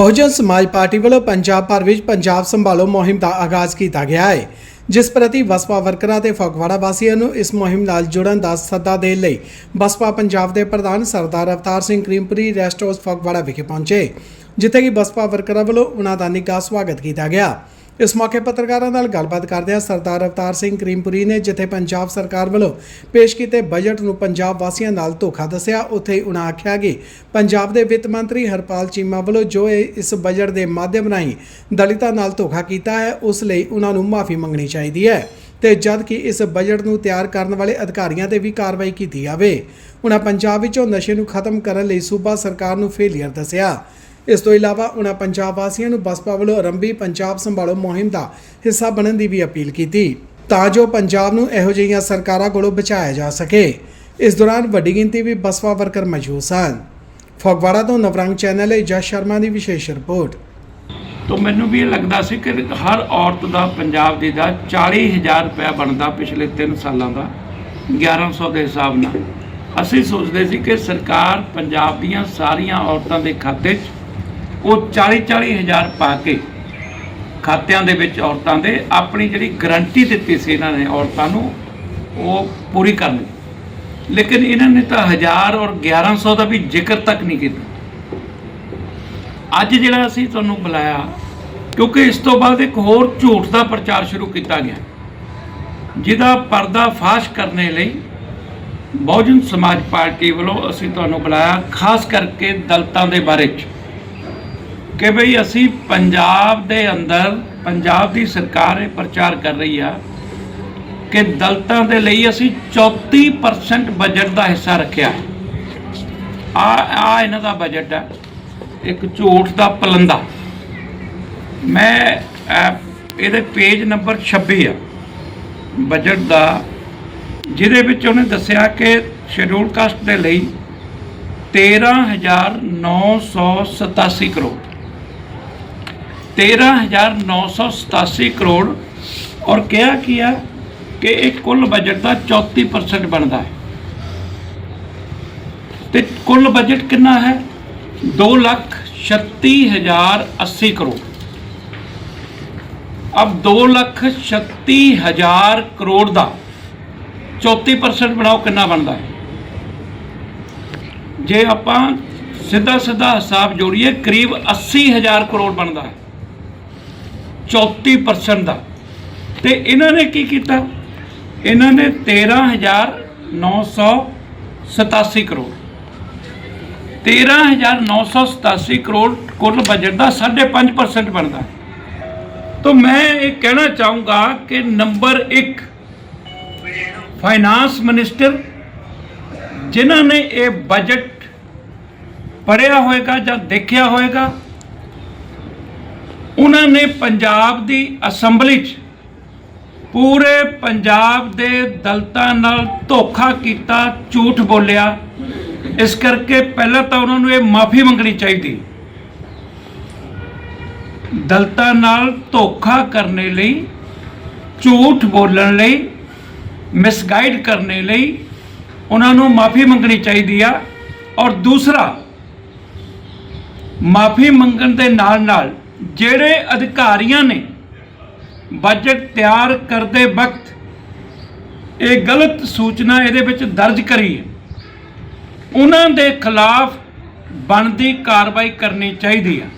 ਬਹੁਜਨ ਸਮਾਜ ਪਾਰਟੀ ਵੱਲੋਂ ਪੰਜਾਬ ਭਰ ਵਿੱਚ ਪੰਜਾਬ ਸੰਭਾਲੋ ਮੁਹਿੰਮ ਦਾ ਆਗਾਜ਼ ਕੀਤਾ ਗਿਆ ਹੈ, ਜਿਸ ਪ੍ਰਤੀ ਬਸਪਾ ਵਰਕਰਾਂ ਤੇ ਫਗਵਾੜਾ ਵਾਸੀਆਂ ਨੂੰ ਇਸ ਮੁਹਿੰਮ ਨਾਲ ਜੁੜਨ ਦਾ ਸੱਦਾ ਦੇਣ ਲਈ ਬਸਪਾ ਪੰਜਾਬ ਦੇ ਪ੍ਰਧਾਨ ਸਰਦਾਰ ਅਵਤਾਰ ਸਿੰਘ ਕਰੀਮਪੁਰੀ ਰੈਸਟ ਹਾਊਸ ਫਗਵਾੜਾ ਵਿਖੇ ਪਹੁੰਚੇ, ਜਿੱਥੇ ਕਿ ਬਸਪਾ ਵਰਕਰਾਂ ਵੱਲੋਂ ਉਹਨਾਂ ਦਾ ਨਿੱਘਾ ਸਵਾਗਤ ਕੀਤਾ ਗਿਆ। ਇਸ ਮੌਕੇ ਪੱਤਰਕਾਰਾਂ ਨਾਲ ਗੱਲਬਾਤ ਕਰਦਿਆਂ ਸਰਦਾਰ ਅਵਤਾਰ ਸਿੰਘ ਕਰੀਮਪੁਰੀ ਨੇ ਜਿੱਥੇ ਪੰਜਾਬ ਸਰਕਾਰ ਵੱਲੋਂ ਪੇਸ਼ ਕੀਤੇ ਬਜਟ ਨੂੰ ਪੰਜਾਬ ਵਾਸੀਆਂ ਨਾਲ ਧੋਖਾ ਦੱਸਿਆ, ਉੱਥੇ ਹੀ ਉਹਨਾਂ ਆਖਿਆ ਕਿ ਪੰਜਾਬ ਦੇ ਵਿੱਤ ਮੰਤਰੀ ਹਰਪਾਲ ਚੀਮਾ ਵੱਲੋਂ ਜੋ ਇਹ ਇਸ ਬਜਟ ਦੇ ਮਾਧਿਅਮ ਰਾਹੀਂ ਦਲਿਤਾਂ ਨਾਲ ਧੋਖਾ ਕੀਤਾ ਹੈ, ਉਸ ਲਈ ਉਹਨਾਂ ਨੂੰ ਮਾਫੀ ਮੰਗਣੀ ਚਾਹੀਦੀ ਹੈ ਤੇ ਜਦ ਕਿ ਇਸ ਬਜਟ ਨੂੰ ਤਿਆਰ ਕਰਨ ਵਾਲੇ ਅਧਿਕਾਰੀਆਂ ਤੇ ਵੀ ਕਾਰਵਾਈ ਕੀਤੀ ਜਾਵੇ। ਉਹਨਾਂ ਪੰਜਾਬ ਵਿੱਚੋਂ ਨਸ਼ੇ ਨੂੰ ਖਤਮ ਕਰਨ ਲਈ ਸੂਬਾ ਸਰਕਾਰ ਨੂੰ ਫੇਲੀਅਰ ਦੱਸਿਆ। ਇਸ ਤੋਂ ਇਲਾਵਾ ਉਹਨਾਂ ਪੰਜਾਬ ਵਾਸੀਆਂ ਨੂੰ ਬਸਪਾ ਵੱਲੋਂ ਆਰੰਭੀ ਪੰਜਾਬ ਸੰਭਾਲੋ ਮੁਹਿੰਮ ਦਾ ਹਿੱਸਾ ਬਣਨ ਦੀ ਵੀ ਅਪੀਲ ਕੀਤੀ, ਤਾਂ ਜੋ ਪੰਜਾਬ ਨੂੰ ਇਹੋ ਜਿਹੀਆਂ ਸਰਕਾਰਾਂ ਕੋਲੋਂ ਬਚਾਇਆ ਜਾ ਸਕੇ। ਇਸ ਦੌਰਾਨ ਵੱਡੀ ਗਿਣਤੀ ਵੀ ਬਸਪਾ ਵਰਕਰ ਮੌਜੂਦ ਸਨ। ਫਗਵਾੜਾ ਤੋਂ ਨਵਰੰਗ ਚੈਨਲ ਲਈ ਜਸ ਸ਼ਰਮਾ ਦੀ ਵਿਸ਼ੇਸ਼ ਰਿਪੋਰਟ। ਤਾਂ ਮੈਨੂੰ ਵੀ ਇਹ ਲੱਗਦਾ ਸੀ ਕਿ ਹਰ ਔਰਤ ਦਾ ਪੰਜਾਬ ਦੀ ਦਾ 40000 ਰੁਪਇਆ ਬਣਦਾ ਪਿਛਲੇ 3 ਸਾਲਾਂ ਦਾ 1100 ਦੇ ਹਿਸਾਬ ਨਾਲ। ਅਸੀਂ ਸੋਚਦੇ ਸੀ ਕਿ ਸਰਕਾਰ ਪੰਜਾਬ ਦੀਆਂ ਸਾਰੀਆਂ ਔਰਤਾਂ ਦੇ ਖਾਤੇ 'ਚ ਉਹ 40 40000 ਪਾ ਕੇ ਖਾਤਿਆਂ ਦੇ ਵਿੱਚ ਔਰਤਾਂ ਦੇ ਆਪਣੀ ਜਿਹੜੀ ਗਰੰਟੀ ਦਿੱਤੀ ਸੀ ਇਹਨਾਂ ਨੇ ਔਰਤਾਂ ਨੂੰ, ਉਹ ਪੂਰੀ ਕਰਨੀ ਲੇਕਿਨ ਇਹਨਾਂ ਨੇ ਤਾਂ 1000 ਔਰ 1100 ਦਾ ਵੀ ਜ਼ਿਕਰ ਤੱਕ ਨਹੀਂ ਕੀਤਾ। ਅੱਜ ਜਿਹੜਾ ਅਸੀਂ ਤੁਹਾਨੂੰ ਬੁਲਾਇਆ, ਕਿਉਂਕਿ ਇਸ ਤੋਂ ਬਾਅਦ ਇੱਕ ਹੋਰ ਝੂਠ ਦਾ ਪ੍ਰਚਾਰ ਸ਼ੁਰੂ ਕੀਤਾ ਗਿਆ। ਜਿਹਦਾ ਪਰਦਾ ਫਾਸ਼ ਕਰਨੇ ਲਈ ਬਹੁਜਨ ਸਮਾਜ ਪਾਰਟੀ ਵੱਲੋਂ ਅਸੀਂ ਤੁਹਾਨੂੰ ਬੁਲਾਇਆ, ਖਾਸ ਕਰਕੇ ਦਲਤਾਂ ਦੇ ਬਾਰੇ ਚ। ਕਿ ਭਈ ਅਸੀਂ ਪੰਜਾਬ ਦੇ ਅੰਦਰ ਪੰਜਾਬ ਦੀ ਸਰਕਾਰ ਇਹ ਪ੍ਰਚਾਰ ਕਰ ਰਹੀ ਆ ਕਿ ਦਲਤਾਂ ਦੇ ਲਈ ਅਸੀਂ 34% ਬਜਟ ਦਾ ਹਿੱਸਾ ਰੱਖਿਆ। ਆ ਆ ਇਹਨਾਂ ਦਾ ਬਜਟ ਹੈ ਇੱਕ ਝੂਠ ਦਾ ਪਲੰਦਾ। ਮੈਂ ਅਹ, ਇਹਦੇ ਪੇਜ ਨੰਬਰ 26 ਆ। ਬਜਟ ਦਾ ਜਿਹਦੇ ਵਿੱਚ ਉਹਨੇ ਦੱਸਿਆ ਕਿ ਸ਼ਡਿਊਲ ਕਾਸਟ ਦੇ ਲਈ 13987 ਕਰੋੜ। 13987 ਕਰੋੜ ਔਰ ਕਿਹਾ ਕੀ ਆ ਕਿ ਇਹ ਕੁੱਲ ਬਜਟ ਦਾ 34% ਬਣਦਾ ਹੈ। ਤੇ ਕੁੱਲ ਬਜਟ ਕਿੰਨਾ ਹੈ? 236080 ਕਰੋੜ। ਅਬ 236000 ਕਰੋੜ ਦਾ 34% ਬਣਾਓ ਕਿੰਨਾ ਬਣਦਾ ਹੈ? ਜੇ ਆਪਾਂ ਸਿੱਧਾ ਸਿੱਧਾ ਹਿਸਾਬ ਜੋੜੀਏ, ਕਰੀਬ 80000 ਕਰੋੜ ਬਣਦਾ ਹੈ। 34% ਦਾ। ਤੇ ਇਹਨਾਂ ਨੇ ਕੀ ਕੀਤਾ? ਇਹਨਾਂ ਨੇ 13987 ਕਰੋੜ। 13987 ਕਰੋੜ ਕੁੱਲ ਬਜਟ ਦਾ 5.5% ਬਣਦਾ। ਤਾਂ ਮੈਂ ਇਹ ਕਹਿਣਾ ਚਾਹੂੰਗਾ ਕਿ ਨੰਬਰ 1 ਫਾਈਨਾਂਸ ਮਿਨਿਸਟਰ ਜਿਨ੍ਹਾਂ ਨੇ ਇਹ ਬਜਟ ਪੜਿਆ ਹੋਏਗਾ ਜਾਂ ਦੇਖਿਆ ਹੋਏਗਾ ਉਹਨਾਂ ਨੇ ਪੰਜਾਬ ਦੀ ਅਸੈਂਬਲੀ 'ਚ ਪੂਰੇ ਪੰਜਾਬ ਦੇ ਦਲਤਾਂ ਨਾਲ ਧੋਖਾ ਕੀਤਾ, ਝੂਠ ਬੋਲਿਆ। ਇਸ ਕਰਕੇ ਪਹਿਲਾਂ ਤਾਂ ਉਹਨਾਂ ਨੂੰ ਇਹ ਮਾਫੀ ਮੰਗਣੀ ਚਾਹੀਦੀ। ਦਲਤਾਂ ਨਾਲ ਧੋਖਾ ਕਰਨੇ ਲਈ, ਝੂਠ ਬੋਲਣ ਲਈ, ਮਿਸਗਾਈਡ ਕਰਨੇ ਲਈ ਉਹਨਾਂ ਨੂੰ ਮਾਫੀ ਮੰਗਣੀ ਚਾਹੀਦੀ ਆ। ਔਰ ਦੂਸਰਾ, ਮਾਫੀ ਮੰਗਣ ਦੇ ਨਾਲ ਨਾਲ ਜਿਹੜੇ ਅਧਿਕਾਰੀਆਂ ਨੇ ਬਜਟ ਤਿਆਰ ਕਰਦੇ ਵਕਤ ਇਹ ਗਲਤ ਸੂਚਨਾ ਇਹਦੇ ਵਿੱਚ ਦਰਜ ਕਰੀ ਹੈ, ਉਹਨਾਂ ਦੇ ਖਿਲਾਫ ਬਣਦੀ ਕਾਰਵਾਈ ਕਰਨੀ ਚਾਹੀਦੀ ਹੈ।